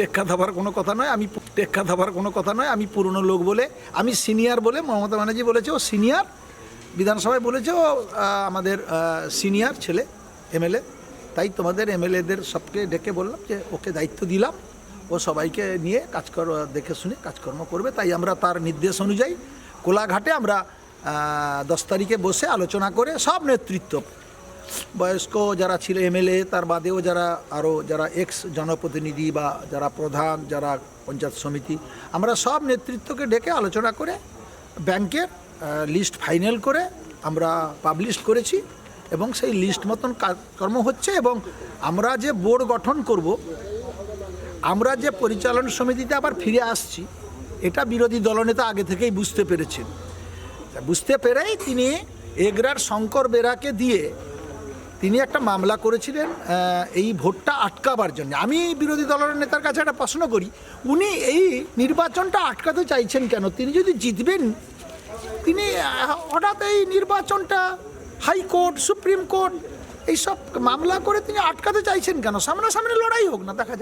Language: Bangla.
টেক্কা দাবার কোনো কথা নয়, আমি টেক্কা দাবার কোনো কথা নয়, আমি পুরনো লোক বলে, আমি সিনিয়র বলে, মমতা ব্যানার্জি বলেছে, ও সিনিয়র। বিধানসভায় বলেছে, ও আমাদের সিনিয়র ছেলে, এমএলএ। তাই তোমাদের এমএলএদের সবকে ডেকে বললাম যে, ওকে দায়িত্ব দিলাম। ও সবাইকে নিয়ে কাজ কর দেখে শুনে কাজকর্ম করবে। তাই আমরা তার নির্দেশ অনুযায়ী কোলাঘাটে আমরা দশ তারিখে বসে আলোচনা করে সব নেতৃত্ব বয়স্ক যারা ছিল এমএলএ, তার বাদেও যারা আরও যারা এক্স জনপ্রতিনিধি বা যারা প্রধান, যারা পঞ্চায়েত সমিতি, আমরা সব নেতৃত্বকে ডেকে আলোচনা করে ব্যাংকের লিস্ট ফাইনাল করে আমরা পাবলিশ করেছি এবং সেই লিস্ট মতন কাজকর্ম হচ্ছে এবং আমরা যে বোর্ড গঠন করব, আমরা যে পরিচালন সমিতিতে আবার ফিরে আসছি, এটা বিরোধী দলনেতা আগে থেকেই বুঝতে পেরেছেন। বুঝতে পেরেই তিনি এগরার শঙ্কর বেরাকে দিয়ে তিনি একটা মামলা করেছিলেন এই ভোটটা আটকাবার জন্য। আমি বিরোধী দলের নেতার কাছে একটা প্রশ্ন করি, উনি এই নির্বাচনটা আটকাতে চাইছেন কেন? তিনি যদি জিতবেন, তিনি হঠাৎ এই নির্বাচনটা হাইকোর্ট, সুপ্রিম কোর্ট, এইসব মামলা করে তিনি আটকাতে চাইছেন কেন? সামনাসামনি লড়াই হোক না, দেখা যাক।